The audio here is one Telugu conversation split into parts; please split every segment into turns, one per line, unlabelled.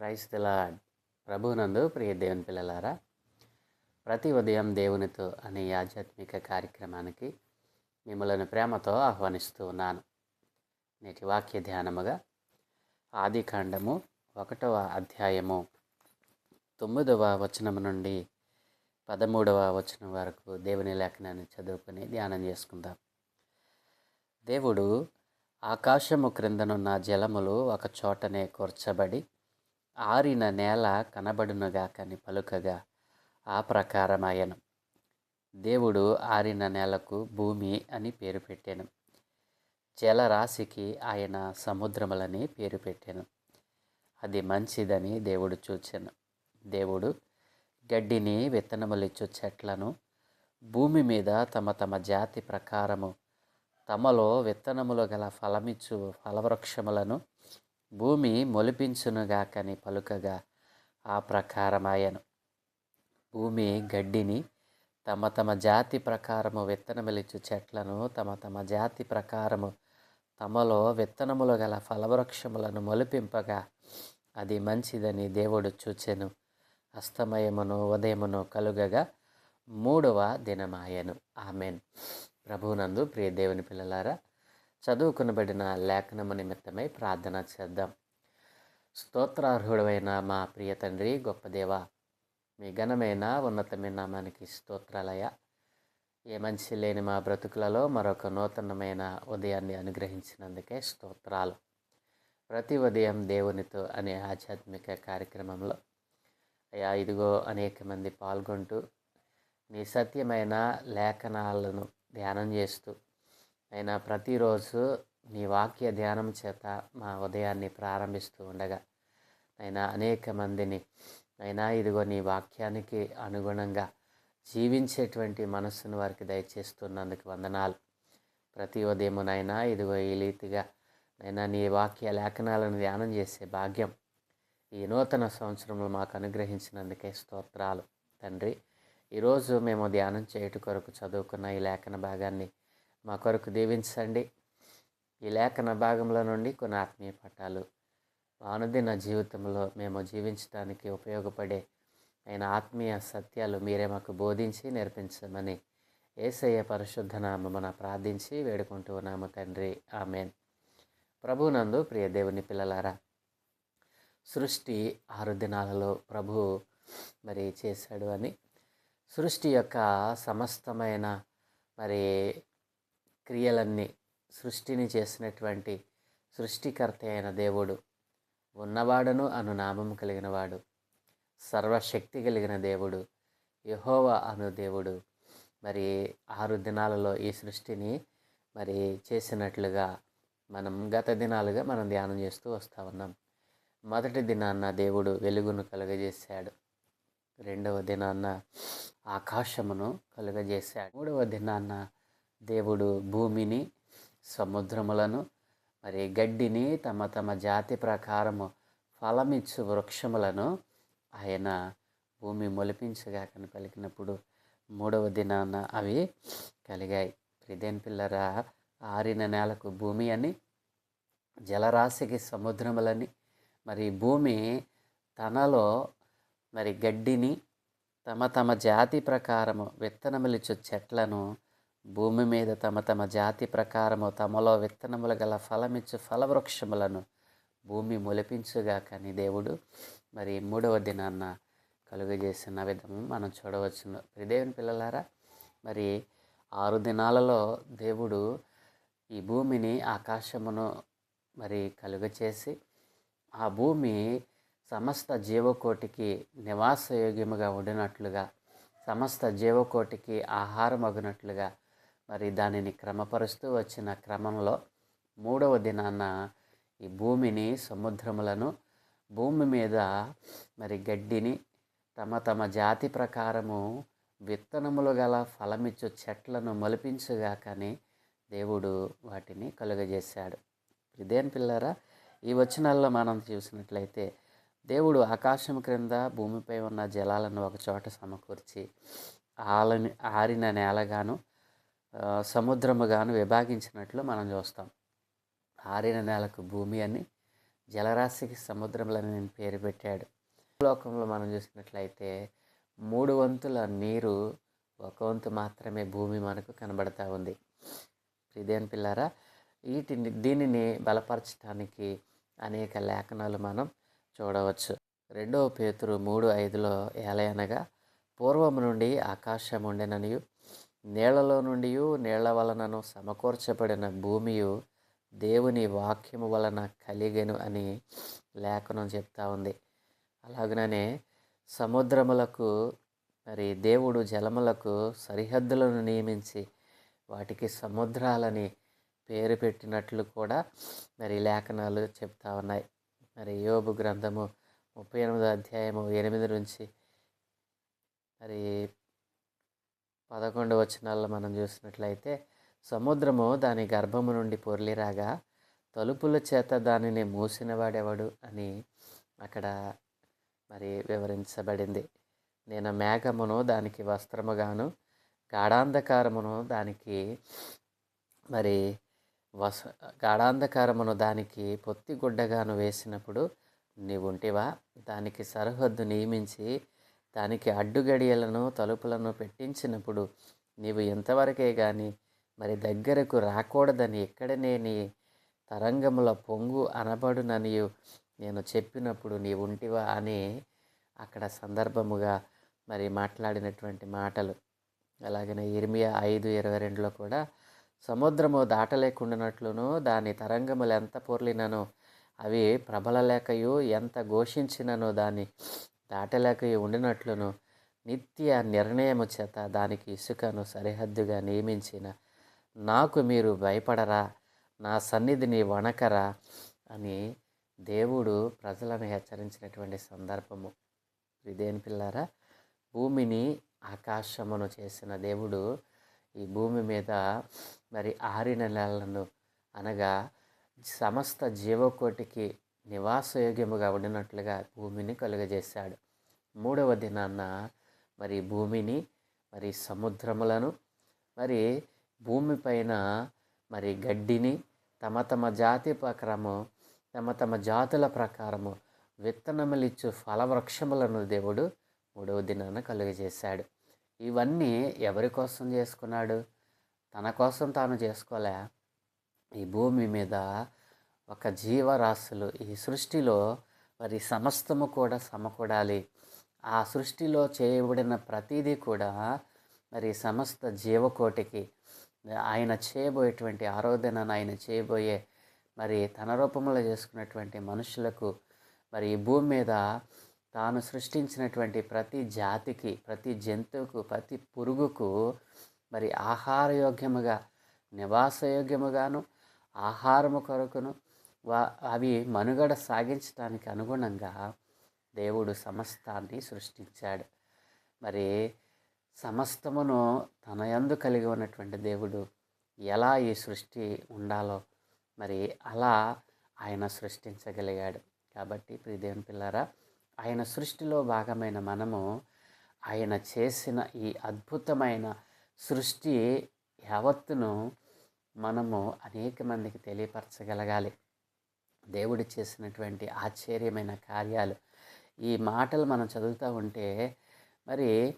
క్రైస్ లార్డ్ ప్రభునందు ప్రియ దేవుని పిల్లలారా ప్రతి ఉదయం దేవునితో అనే ఆధ్యాత్మిక కార్యక్రమానికి మిమ్మల్ని ప్రేమతో ఆహ్వానిస్తూ ఉన్నాను. నేటి వాక్య ధ్యానముగా ఆది కాండము ఒకటవ అధ్యాయము తొమ్మిదవ వచనము నుండి పదమూడవ వచనం వరకు దేవుని లేఖనాన్ని చదువుకొని ధ్యానం చేసుకుందాం. దేవుడు ఆకాశము క్రిందనున్న జలములు ఒక చోటనే కూర్చబడి ఆరిన నేల కనబడునుగాకని పలుకగా ఆ ప్రకారమాయను. దేవుడు ఆరిన నేలకు భూమి అని పేరు పెట్టాను. జలరాశికి ఆయన సముద్రములని పేరు పెట్టాను. అది మంచిదని దేవుడు చూచాను. దేవుడు గడ్డిని విత్తనములిచ్చు చెట్లను భూమి మీద తమ తమ జాతి ప్రకారము తమలో విత్తనములు గల ఫలమిచ్చు ఫలవృక్షములను భూమి మొలిపించునుగాకని పలుకగా ఆ ప్రకారమాయను. భూమి గడ్డిని తమ తమ జాతి ప్రకారము విత్తనములిచ్చు చెట్లను తమ తమ జాతి ప్రకారము తమలో విత్తనములు గల ఫలవృక్షములను మొలిపింపగా అది మంచిదని దేవుడు చూచెను. అస్తమయమును ఉదయమును కలుగగా మూడవ దినమాయను. ఆమెన్. ప్రభునందు ప్రియ దేవుని పిల్లలారా చదువుకునబడిన లేఖనము నిమిత్తమై ప్రార్థన చేద్దాం. స్తోత్రార్హుడమైన మా ప్రియ తండ్రి గొప్ప దేవ మీ ఘనమైన ఉన్నతమైన నామానికి స్తోత్రాలయ ఏ మంచి లేని మా బ్రతుకులలో మరొక నూతనమైన ఉదయాన్ని అనుగ్రహించినందుకే స్తోత్రాలు. ప్రతి ఉదయం దేవునితో అనే ఆధ్యాత్మిక కార్యక్రమంలో అయా ఇదిగో అనేక మంది పాల్గొంటూ నీ సత్యమైన లేఖనాలను ధ్యానం చేస్తూ అయినా ప్రతిరోజు నీ వాక్య ధ్యానం చేత మా ఉదయాన్ని ప్రారంభిస్తూ ఉండగా అయినా అనేక మందిని అయినా ఇదిగో నీ వాక్యానికి అనుగుణంగా జీవించేటువంటి మనస్సును వారికి దయచేస్తున్నందుకు వందనాలు. ప్రతి ఉదయమునైనా ఇదిగో ఈ రీతిగా అయినా నీ వాక్య లేఖనాలను ధ్యానం చేసే భాగ్యం ఈ నూతన సంవత్సరంలో మాకు అనుగ్రహించినందుకే స్తోత్రాలు. తండ్రి ఈరోజు మేము ధ్యానం చేయుట కొరకు చదువుకున్న ఈ లేఖన భాగాన్ని మా కొరకు దీవించండి. ఈ లేఖన భాగంలో నుండి కొన్ని ఆత్మీయ పట్టాలు అనుదిన జీవితంలో మేము జీవించడానికి ఉపయోగపడే అయిన ఆత్మీయ సత్యాలు మీరే మాకు బోధించి నేర్పించమని ఏసయ్య పరిశుద్ధ నామమున ప్రార్థించి వేడుకుంటూ ఉన్నాము తండ్రి. ఆమెన్. ప్రభునందు ప్రియ దేవుని పిల్లలారా సృష్టి ఆరు దినాలలో ప్రభు మరి చేశాడు అని సృష్టి యొక్క సమస్తమైన మరి క్రియలన్నీ సృష్టిని చేసినటువంటి సృష్టికర్త అయిన దేవుడు. ఉన్నవాడను అను నామం కలిగినవాడు. సర్వశక్తి కలిగిన దేవుడు. యహోవ అను దేవుడు. మరి ఆరు దినాలలో ఈ సృష్టిని మరి చేసినట్లుగా మనం గత దినాలుగా మనం ధ్యానం చేస్తూ వస్తూ ఉన్నాం. మొదటి దినాన్న దేవుడు వెలుగును కలుగజేశాడు. రెండవ దినాన్న ఆకాశమును కలుగజేశాడు. మూడవ దినాన్న దేవుడు భూమిని సముద్రములను మరి గడ్డిని తమ తమ జాతి ప్రకారము ఫలమిచ్చు వృక్షములను ఆయన భూమి మొలిపించగా కని పలికినప్పుడు మూడవ దినాన అవి కలిగాయి. ప్రిదేన్ పిల్లరా ఆరిన నేలకు భూమి అని జలరాశికి సముద్రములని మరి భూమి తనలో మరి గడ్డిని తమ తమ జాతి ప్రకారము విత్తనములిచ్చు చెట్లను భూమి మీద తమ తమ జాతి ప్రకారము తమలో విత్తనములు గల ఫలమిచ్చు ఫలవృక్షములను భూమి మొలిపించుగా కానీ దేవుడు మరి మూడవ దినాన్న కలుగజేసిన విధము మనం చూడవచ్చును. దేవుని పిల్లలారా మరి ఆరు దినాలలో దేవుడు ఈ భూమిని ఆకాశమును మరి కలుగచేసి ఆ భూమి సమస్త జీవకోటికి నివాసయోగ్యముగా ఉండినట్లుగా సమస్త జీవకోటికి ఆహారం అగినట్లుగా మరి దానిని క్రమపరుస్తూ వచ్చిన క్రమంలో మూడవ దినాన ఈ భూమిని సముద్రములను భూమి మీద మరి గడ్డిని తమ తమ జాతి ప్రకారము విత్తనములు గల ఫలమిచ్చు చెట్లను మొలిపించుగా కానీ దేవుడు వాటిని కలుగజేశాడు. ఇదేం పిల్లరా ఈ వచనాల్లో మనం చూసినట్లయితే దేవుడు ఆకాశం క్రింద భూమిపై ఉన్న జలాలను ఒకచోట సమకూర్చి ఆలని ఆరిన నేలగాను సముద్రముగాను విభాగించినట్లు మనం చూస్తాం. ఆరిన నేలకు భూమి అని జలరాశికి సముద్రములని నేను పేరు పెట్టాడు. లోకంలో మనం చూసినట్లయితే మూడు వంతుల నీరు ఒక వంతు మాత్రమే భూమి మనకు కనబడతా ఉంది. ఇదేం పిల్లారా? వీటిని దీనిని బలపరచడానికి అనేక లేఖనాలు మనం చూడవచ్చు. రెండవ పేతురు మూడు ఐదులో ఏలయనగా పూర్వం నుండి ఆకాశం ఉండెననియు నీళ్ళలో నుండి నీళ్ళ వలనను సమకూర్చబడిన భూమియు దేవుని వాక్యము వలన కలిగెను అని లేఖనం చెప్తా ఉంది. అలాగనే సముద్రములకు మరి దేవుడు జలములకు సరిహద్దులను నియమించి వాటికి సముద్రాలని పేరు పెట్టినట్లు కూడా మరి లేఖనాలు చెప్తా ఉన్నాయి. మరి యోబు గ్రంథము ముప్పై ఎనిమిదో అధ్యాయము ఎనిమిది నుంచి మరి పదకొండు వచనాల్లో మనం చూసినట్లయితే సముద్రము దాని గర్భము నుండి పొర్లిరాగా తలుపుల చేత దానిని మూసినవాడెవడు అని అక్కడ మరి వివరించబడింది. నేను మేఘమును దానికి వస్త్రముగాను గాఢాంధకారమును దానికి మరి వస గాఢాంధకారమును దానికి పొత్తిగుడ్డగాను వేసినప్పుడు నీవుంటివా? దానికి సరిహద్దు నియమించి దానికి అడ్డుగడియలను తలుపులను పెట్టించినప్పుడు నీవు ఎంతవరకే కానీ మరి దగ్గరకు రాకూడదని ఎక్కడనే నీ తరంగముల పొంగు అనబడుననియు నేను చెప్పినప్పుడు నీ ఉంటివా అని అక్కడ సందర్భముగా మరి మాట్లాడినటువంటి మాటలు. అలాగనే ఇర్మియా ఐదు ఇరవై రెండులో కూడా సముద్రము దాటలేకుండానట్లును దాని తరంగములు ఎంత పొర్లినను అవి ప్రబలలేకయు ఎంత ఘోషించినను దాని దాటలేక ఉండినట్లును నిత్య నిర్ణయము చేత దానికి ఇసుకను సరిహద్దుగా నియమించిన నాకు మీరు భయపడరా నా సన్నిధిని వణకరా అని దేవుడు ప్రజలను హెచ్చరించినటువంటి సందర్భము. ఇదేని పిల్లారా? భూమిని ఆకాశమును చేసిన దేవుడు ఈ భూమి మీద మరి ఆరిన నెలలను అనగా సమస్త జీవకోటికి నివాసయోగ్యముగా ఉండినట్లుగా భూమిని కలుగజేశాడు. మూడవ దినాన్న మరి భూమిని మరి సముద్రములను మరి భూమిపైన మరి గడ్డిని తమ తమ జాతి ప్రకారము తమ తమ జాతుల ప్రకారము విత్తనములిచ్చు ఫలవృక్షములను దేవుడు మూడవ దినాన కలుగజేశాడు. ఇవన్నీ ఎవరి కోసం చేసుకున్నాడు? తన కోసం తాను చేసుకోలే. ఈ భూమి మీద ఒక జీవరాశులు ఈ సృష్టిలో మరి సమస్తము కూడా సమకూడాలి. ఆ సృష్టిలో చేయబడిన ప్రతిదీ కూడా మరి సమస్త జీవకోటికి ఆయన చేయబోయేటువంటి ఆరోధనను ఆయన చేయబోయే మరి తన రూపంలో చేసుకున్నటువంటి మనుషులకు మరి ఈ భూమి మీద తాను సృష్టించినటువంటి ప్రతి జాతికి ప్రతి జంతువుకు ప్రతి పురుగుకు మరి ఆహారయోగ్యముగా నివాసయోగ్యముగాను ఆహారము కొరకును వా అవి మనుగడ సాగించడానికి అనుగుణంగా దేవుడు సమస్తాన్ని సృష్టించాడు. మరి సమస్తమును తన యందు కలిగి ఉన్నటువంటి దేవుడు ఎలా ఈ సృష్టి ఉండాలో మరి అలా ఆయన సృష్టించగలిగాడు. కాబట్టి ప్రియదేవుని పిల్లారా ఆయన సృష్టిలో భాగమైన మనము ఆయన చేసిన ఈ అద్భుతమైన సృష్టి యావత్తును మనము అనేక మందికి తెలియపరచగలగాలి. దేవుడు చేసినటువంటి ఆశ్చర్యమైన కార్యాలు. ఈ మాటలు మనం చదువుతూ ఉంటే మరి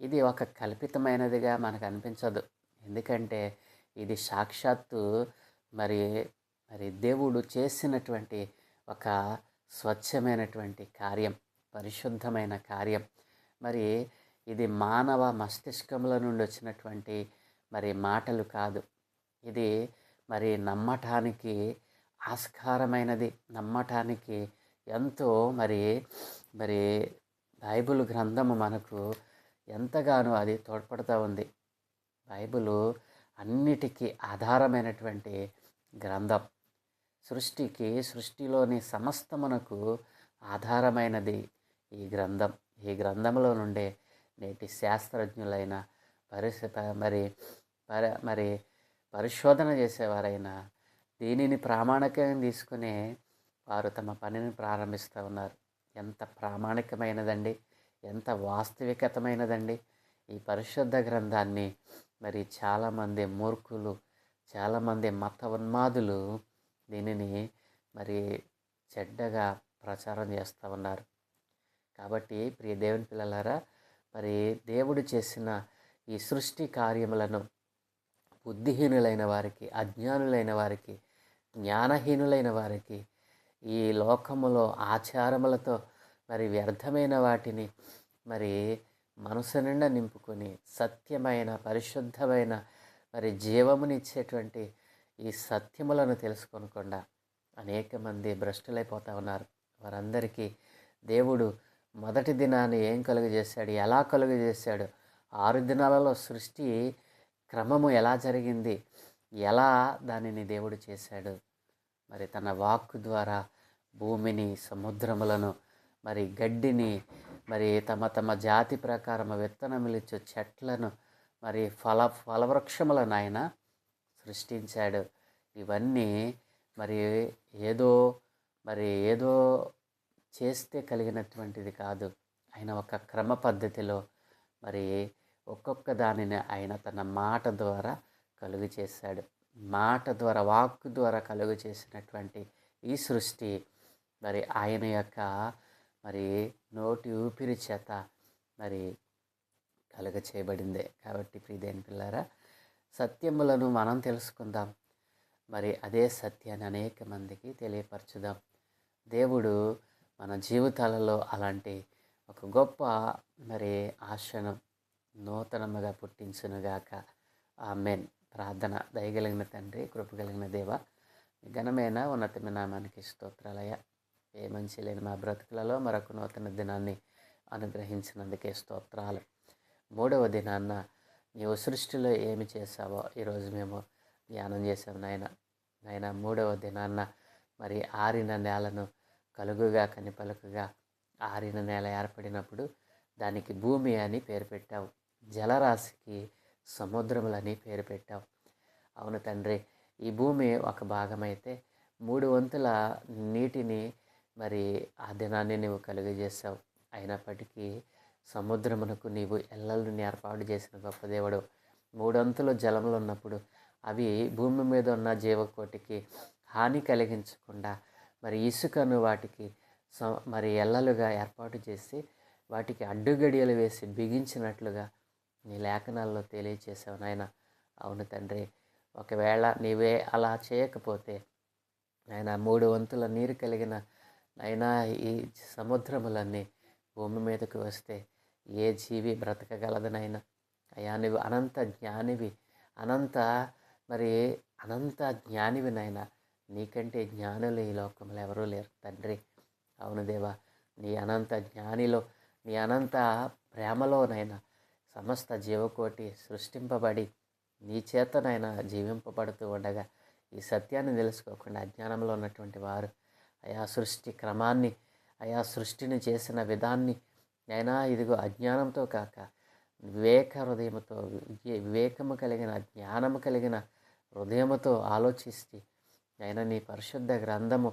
ఇది ఒక కల్పితమైనదిగా మనకు అనిపించదు. ఎందుకంటే ఇది సాక్షాత్తు మరి మరి దేవుడు చేసినటువంటి ఒక స్వచ్ఛమైనటువంటి కార్యం పరిశుద్ధమైన కార్యం. మరి ఇది మానవ మస్తిష్కంలో నుండి వచ్చినటువంటి మరి మాటలు కాదు. ఇది మరి నమ్మటానికి ఆస్కారమైనది నమ్మటానికి ఎంతో మరి మరి బైబిల్ గ్రంథము మనకు ఎంతగానో అది తోడ్పడుతూ ఉంది. బైబిలు అన్నిటికీ ఆధారమైనటువంటి గ్రంథం. సృష్టికి సృష్టిలోని సమస్తమునకు ఆధారమైనది ఈ గ్రంథం. ఈ గ్రంథంలో నుండే నేటి శాస్త్రజ్ఞులైన పరిశ మరి పరి మరి పరిశోధన చేసేవారైనా దీనిని ప్రామాణికంగా తీసుకునే వారు తమ పనిని ప్రారంభిస్తూ ఉన్నారు. ఎంత ప్రామాణికమైనదండి ఎంత వాస్తవికతమైనదండి. ఈ పరిశుద్ధ గ్రంథాన్ని మరి చాలామంది మూర్ఖులు చాలామంది మత ఉన్మాదులు దీనిని మరి చెడ్డగా ప్రచారం చేస్తూ ఉన్నారు. కాబట్టి ప్రియ దేవుని పిల్లలారా మరి దేవుడు చేసిన ఈ సృష్టి కార్యములను బుద్ధిహీనులైన వారికి అజ్ఞానులైన వారికి జ్ఞానహీనులైన వారికి ఈ లోకములో ఆచారములతో మరి వ్యర్థమైన వాటిని మరి మనసు నిండా నింపుకొని సత్యమైన పరిశుద్ధమైన మరి జీవమునిచ్చేటువంటి ఈ సత్యములను తెలుసుకొనకుండా అనేక మంది భ్రష్టులైపోతూ ఉన్నారు. వారందరికీ దేవుడు మొదటి దినాన్ని ఏం కలుగజేశాడు ఎలా కలుగజేశాడు ఆరు దినాలలో సృష్టి క్రమము ఎలా జరిగింది ఎలా దానిని దేవుడు చేశాడు? మరి తన వాక్కు ద్వారా భూమిని సముద్రములను మరి గడ్డిని మరి తమ తమ జాతి ప్రకారం విత్తనములిచ్చు చెట్లను మరి ఫల ఫలవృక్షములను ఆయన సృష్టించాడు. ఇవన్నీ మరి ఏదో మరి ఏదో చేస్తే కలిగినటువంటిది కాదు. ఆయన ఒక క్రమ పద్ధతిలో మరి ఒక్కొక్క దానిని ఆయన తన మాట ద్వారా కలుగు చేశాడు. మాట ద్వారా వాక్కు ద్వారా కలుగు చేసినటువంటి ఈ సృష్టి మరి ఆయన యొక్క మరి నోటి ఊపిరి చేత మరి కలుగ చేయబడిందే. కాబట్టి ప్రియదేని పిల్లారా సత్యములను మనం తెలుసుకుందాం. మరి అదే సత్యాన్ని అనేక మందికి తెలియపరచుదాం. దేవుడు మన జీవితాలలో అలాంటి ఒక గొప్ప మరి ఆశను నూతనముగా పుట్టించునుగాక. ఆ మెన్ ప్రార్థన దయగలిగిన తండ్రి కృపగలిగిన దేవ ఘనమైన ఉన్నతమైన నామానికి స్తోత్రాలయ ఏ మంచి లేని మా బ్రతుకులలో మరొక నూతన దినాన్ని అనుగ్రహించినందుకే స్తోత్రాలు. మూడవ దినాన్న నీవు సృష్టిలో ఏమి చేశావో ఈరోజు మేము ధ్యానం చేసాం నాయన. నాయన మూడవ దినాన్న మరి ఆరిన నేలను కలుగుగా కనిపలుకుగా ఆరిన నేల ఏర్పడినప్పుడు దానికి భూమి అని పేరు పెట్టావు. జలరాశికి సముద్రములని పేరు పెట్టావు. అవును తండ్రి ఈ భూమి ఒక భాగమైతే మూడు వంతుల నీటిని మరి ఆ దినాన్ని నువ్వు కలుగజేసావు అయినప్పటికీ సముద్రమునకు నీవు ఎల్లలను ఏర్పాటు చేసిన గొప్ప దేవుడు. మూడొంతులు జలములు ఉన్నప్పుడు అవి భూమి మీద ఉన్న జీవకోటికి హాని కలిగించకుండా మరి ఇసుకను వాటికి మరి ఎల్లలుగా ఏర్పాటు చేసి వాటికి అడ్డుగడియలు వేసి బిగించినట్లుగా నీ లేఖనాల్లో తెలియచేసావు నాయన. అవును తండ్రి. ఒకవేళ నీవే అలా చేయకపోతే ఆయన మూడు వంతుల నీరు కలిగిన నైనా ఈ సముద్రములన్నీ భూమి మీదకు వస్తే ఏ జీవి బ్రతకగలదనైనా అయ్యా నువ్వు అనంత జ్ఞానివి అనంత మరి అనంత జ్ఞానివి నాయన. నీకంటే జ్ఞానులు ఈ లోకంలో ఎవరూ లేరు తండ్రి. అవును దేవా నీ అనంత జ్ఞానిలో నీ అనంత ప్రేమలోనైనా సమస్త జీవకోటి సృష్టింపబడి నీ చేతనైనా జీవింపబడుతూ ఉండగా ఈ సత్యాన్ని తెలుసుకోకుండా అజ్ఞానంలో ఉన్నటువంటి వారు ఆయా సృష్టి క్రమాన్ని ఆయా సృష్టిని చేసిన విధాన్ని అయినా ఇదిగో అజ్ఞానంతో కాక వివేక హృదయముతో వివేకము కలిగిన జ్ఞానము కలిగిన హృదయముతో ఆలోచిస్తే అయినా నీ పరిశుద్ధ గ్రంథము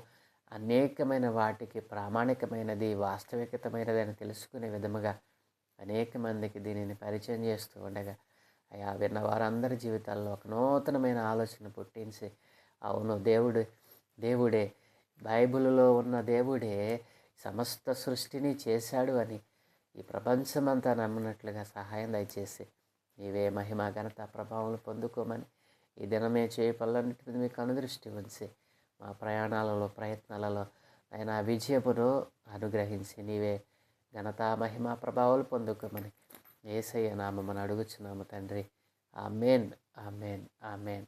అనేకమైన వాటికి ప్రామాణికమైనది వాస్తవికతమైనది అని తెలుసుకునే విధముగా అనేక మందికి దీనిని పరిచయం చేస్తూ ఉండగా అయ్యా విన్న వారందరి జీవితాల్లో ఒక నూతనమైన ఆలోచన పుట్టించి అవును దేవుడు దేవుడే బైబిల్లో ఉన్న దేవుడే సమస్త సృష్టిని చేశాడు అని ఈ ప్రపంచమంతా నమ్మినట్లుగా సహాయం దయచేసి నీవే మహిమ ఘనత ప్రభావం పొందుకోమని ఈ దినమే చేయ పనులన్నిటి మీద మీకు అనుదృష్టి ఉంచి మా ప్రయాణాలలో ప్రయత్నాలలో ఆయన విజయమును అనుగ్రహించి నీవే ఘనత మహిమ ప్రభావాలు పొందుకోమని ఏసయ్య నామని అడుగుచున్నాము తండ్రి. Amen amen amen.